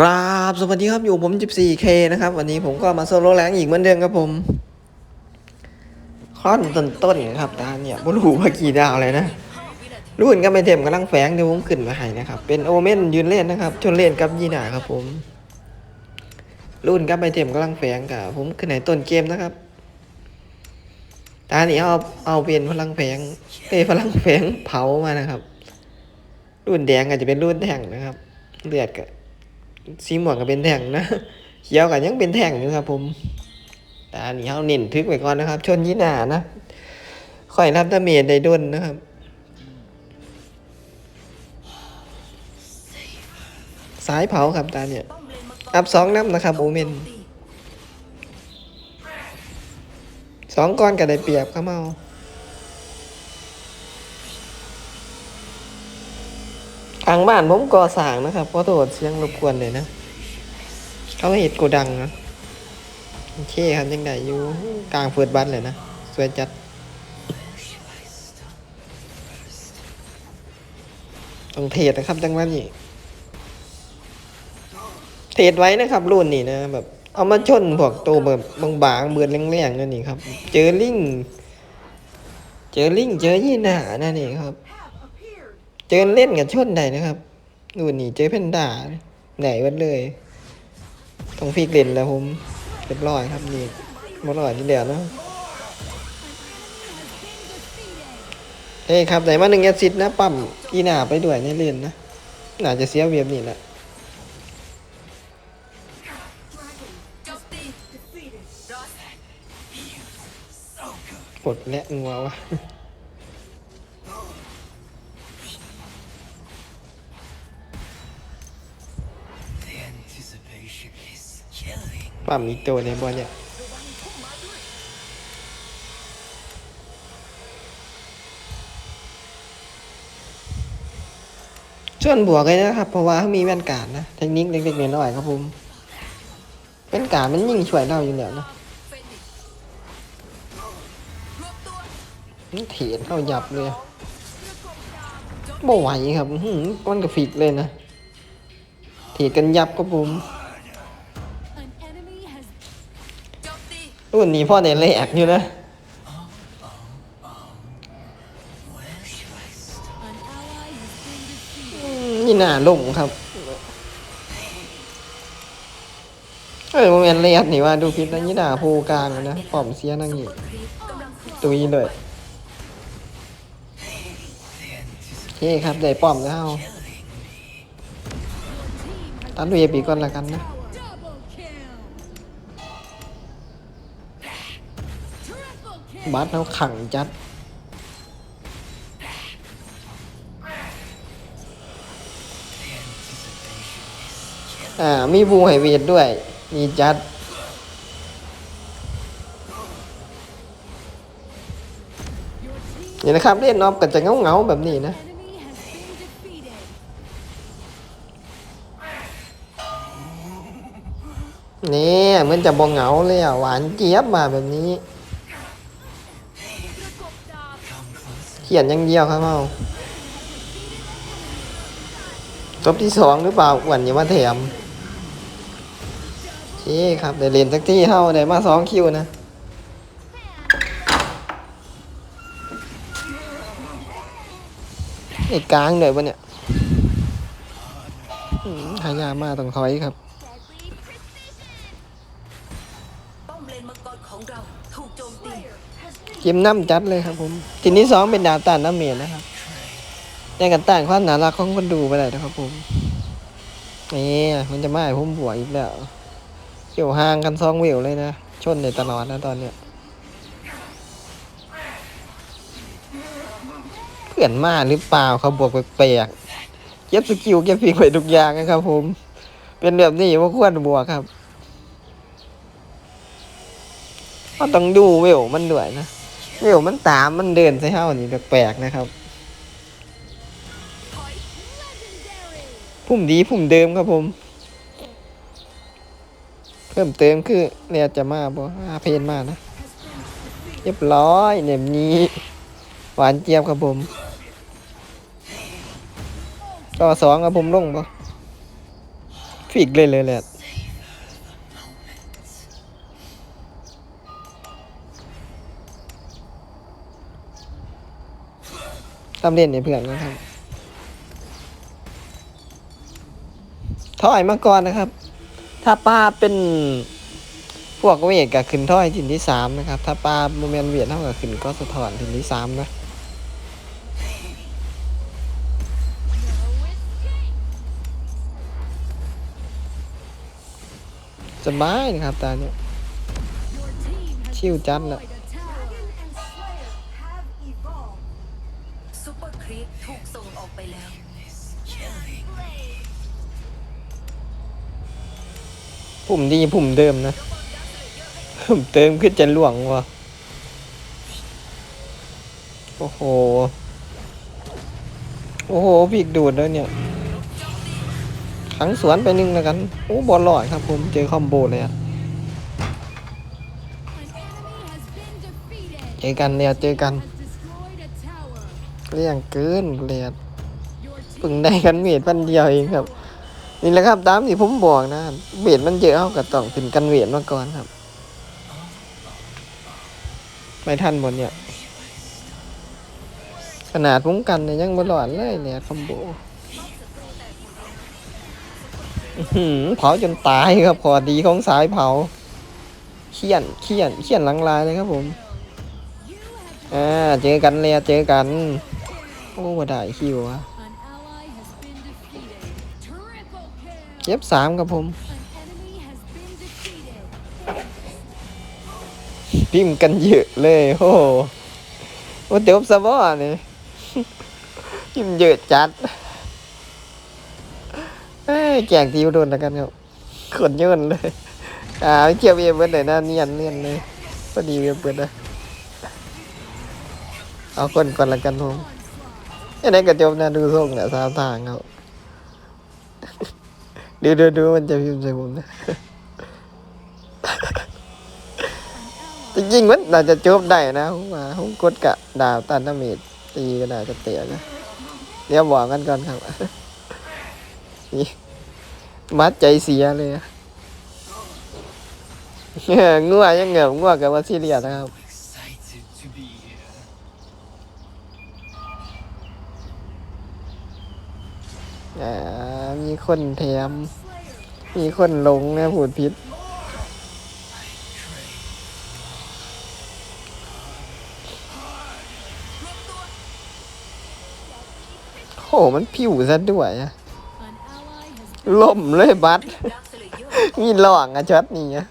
กราบสวัสดีครับอยู่ผม 14K นะครับ วันนี้ผมก็มาโซโล่แรงอีกเหมือนเดิมครับผมคอนต้นต้นครับตาเนี่ยบรู้ว่ากี่ดาวเลยนะรุ่นก็ไม่เต็มกำลังแฝงเดี๋ยวผมขึ้นมาให้นะครับ เป็นโอเมนยืนเล่นนะครับชนเล่นกับยีหนาครับผม รุ่นก็ไม่เต็มกำลังแฝงกับผมขึ้นไหนต้นเกมนะครับตาเนี่ยเอาเอาเป็นพลังแฝงเอพลังแฝงเผามานะครับ รุ่นแดงอาจจะเป็นรุ่นแท่งนะครับ เลือดก็ สีม่วงก็เป็นแท่งนะเขียวก็ยังเป็นแท่งอยู่ครับ ผม แต่อันนี้เขาเน้นทึกไว้ก่อนนะครับ ชนยีหนานะค่อยรับดาเมจได้ด้นนะครับสายเผาครับตาเนี่ยอัพสองน้ำนะครับโอเมนสองก้อนก็ได้เปรียบครับเมา ทางบ้านผมก่อสร้างนะครับเพราะโทษเสียงรบกวนเลยนะ เขาเห็ดโกดังนะโอเคครับยังได้อยู่กลางเฟิร์ดบัตเลยนะ สวยจัด ต้องเทรดนะครับจังหวะนี้ เทรดไว้นะครับรุ่นนี้นะแบบเอามาชนพวกตัวแบบบางๆเบือนแรงๆนั่นนี่ครับ เจอลิง เจอลิงเจอยี่หนานั่นนี่ครับ เจอเล่นกับชนได้นะครับรุ่นนี้เจอเพนด้าไหนวันเลยต้องฟิกเล่นแล้วผมเรียบร้อยครับนี่บ่ร้อยที่เดียวนะเฮ้ครับไหนมาหนึ่งแอสซิดนะปั๊มอีหนาไปด้วยในเล่นนะน่าจะเสียเวียบนี่แหละโจตีปลดและงัววะ ปั๊มอีกตัวในบอลเนี่ยส่วนบวกเลยนะครับ เพราะว่าเขามีแว่นการดนะ เทคนิคเล็กๆน้อยๆครับผมแว่นการดมันยิ่งช่วยเราอยู่แล้วนะเถียนเข้าหยับเลยบ่ไหวครับอื้อหือมันกระฟิกเลยนะ เถียกันยับครับผม อุ่นนี้พ่อในแรกอยู่นะนี่หน่าลงครับเออโมเมนต์เลียดนี่ว่าดูคลิปนั้นยี่ด่าภูกลางนะปอมเสียนั่งอยู่ตุยเลยโอเคครับได้ป้อมแล้วตัดเวบีก่อนละกันนะ บัสเขาขังจัด อ่า มีบูไฮเวทด้วย มีจัด นี่นะครับ เล่นนอบก็จะเงาเงาแบบนี้นะนี่เหมือนจะบองเหงาเลยอะ หวานเจี๊ยบมาแบบนี้ ขียนอย่างเดียวครับเอาจบที่สองหรือเปล่าอ้วันอย่ามาแถมโอเครับได้เรียนสักที่เท่าได้มาสองคิวนะไอ้กลางหน่อยวะเนี่ยหายามาต้องถอยครับ มังกรของเราถูกโจมตีเกมน้ำจัดเลยครับผมทีนี้สองเป็นดาวต้านน้ำเมียนะครับแต่กันต่างความน่ารักของคนดูไปเลยนะครับผมนี่มันจะไมาให้ผมบวอีกแล้วเกี่ยวห่างกันสองวิวเลยนะ ชนในตลอดนะตอนเนี้ยเพื่อนมาหรือเปล่าเขาบวกแปลกๆเก็บสกิลเก็บฟิกไว้ทุกอย่างนะครับผม เป็นแบบนี้ว่าควรบวกครับ ก็ต้องดูเวลมันด้วยนะ เวลมันตามมันเดินใส่เฮานี่แปลกๆนะครับ พุ่มดีพุ่มเดิมครับผม เพิ่มเติมคือเนี่ยจะมาบ่อาเพนมานะ เรียบร้อยเนี่ยนี้ หวานเจี๊ยบครับผม ต่อสองครับผมลงบ่ฟิกเลยเลยแหละ ตามเล่นเนี่ยเพื่อนนะครับถอยมาก่อนนะครับ ถ้าป้าเป็นพวกเวทกับขึ้นถอยถิ่นที่สามนะครับ ถ้าป้าโมเมนเวียดเท่ากับขึ้นก็สะท้อนถิ่นที่สามนะสบายนะครับตาเนี่ยชิวจัดละ ผมดีผมเดิมนะผมเติมขึ้นจะหลวงวะโอ้โห โอ้โหพีกดูดแล้วเนี่ยขังสวนไปนึงแล้วกัน โอ้บอลลอยครับผมเจอคอมโบเลยอะเจอกันเนี่ยเจอกันเรียงเกินเลยอะเพิ่งได้กันเมดพันเดียวเองครับ นี่แหละครับตามที่ผมบอกนะเบียดมันเยอะเขาก็ต้องเป็นกันเวียดมาก่อนครับ ไม่ทันหมดเนี่ย ขนาดผมกันเนี่ยยังบหลอดเลยเนี่ยคอมโบเผาจนตายครับพอดีของสายเผาเขียนเขียนเขียนหลังลายเลยครับผมอ่าเจอกันเลยเจอกัน โอ้ได้คิวอะ จ็บสามครับผม An enemy has been defeated. พิมพ์กันเยอะเลยโอ้โหโอ้เดี๋ยวสบอนี่พิมพ์เยอะจัดเอ้ยแกงทีวโดนแล้วกันครับขนเยินเลยอ่าไม่เกี่ยวเวียบเบิดเลยนะเนียนเนียนเลยพอดีเวียบเบิดนะเอาคนก่อนละกันผมยังไงก็จบนะดูส่งเนี่ยสามทาง เขาดูดูดูมันจะพิมพ์ใส่ผมนะจริงๆมันน่าจะจบได้นะผมว่าผมกดกะดาวตันน้ำเมดตีก็น่าจะเตะนะเดี๋ยวบอกกันก่อนครับนี่มัดใจเสียเลยงัวยังเหงือบงัวกับว่าซีเรียสนะครับมีคนแถม มีคนหลงนะพูดผิดโหมันผิวซะด้วยอะ An ally has ล่มเลยบัตรดักสเลเยอร์มีหลองอะช็อตนี้อะ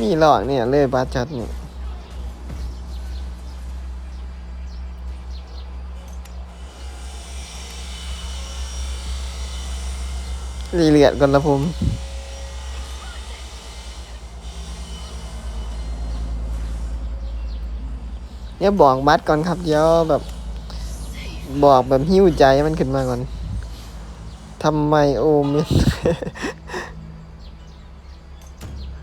มีหลองเนี่ยเลยบัตรช็อตนี้ รีเลียดก่อนละผมเนี่ยบอกบัตรก่อนครับเดี๋ยวแบบ บอกแบบหิ้วใจมันขึ้นมาก่อนทำไมโอเมน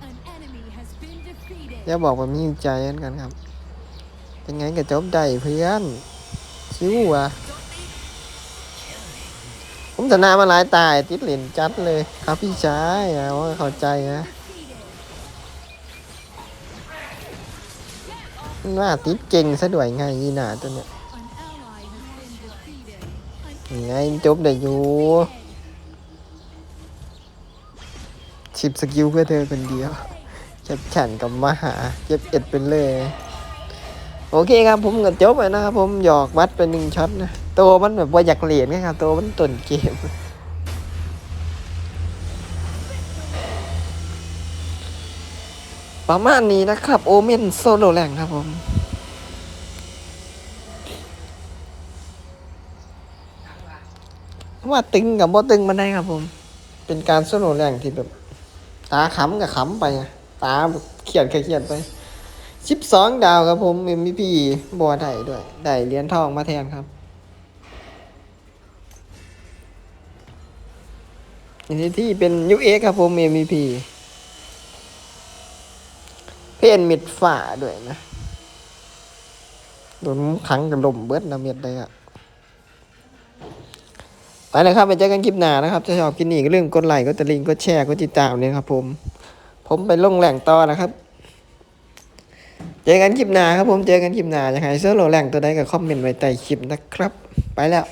an enemy has been defeated. อย่าบอกแบบหิ้วใจกันกันครับ เป็นไงกับจบได้เพื่อนชิวอะ ผมจะนามาหลายตายติดเหรียญจัดเลย ครับพี่ชายอะว่าเข้าใจนะว่าติดเก่งซะด้วยไงยีหนาตัวเนี้ย An ally has been defeated. An ยังไงจบได้อยู่สิบสกิลเพื่อเธอคนเดียวเจ็บฉันกับมหาเจ็บเอ็ดเป็นเลย โอเคครับผมก็จบไปนะครับผมหยอกวัดเป็นหนึ่งช็อตนะ ตัวมันแบบว่าอยากเหรียญนะครับตัวมันต้นเกมประมาณนี้นะครับ โอเมนโซโลแรงครับผมว่าตึงกับบ่ตึงมันได้ครับผม เป็นการสโลแรงที่แบบ ตาขำกับขำไป ตาเครียดกับเครียดไปสิบสองดาวครับผม MVP บัวได้ด้วย ได้เหรียญทองมาแทนครับ อันนี้ที่เป็น UX ครับผม MVP เพนมิดฝ่าด้วยนะ โดนขังกับลมเบิดนะเม็ดเลยอะไปเลยครับไปเจอกันคลิปหน้านะครับถ้าชอบคลิปนี้ก็เรื่องกดไลค์กดตะลิงกดแชร์กดติดตามเนี่ยครับผม ผมไปลงแหล่งต่อนะครับเจอกันคลิปหน้าครับผมเจอกันคลิปหน้าอยากให้เสื้อโลแหล่งตัวใดก็คอมเมนต์ไว้ใต้คลิปนะครับ ไปแล้ว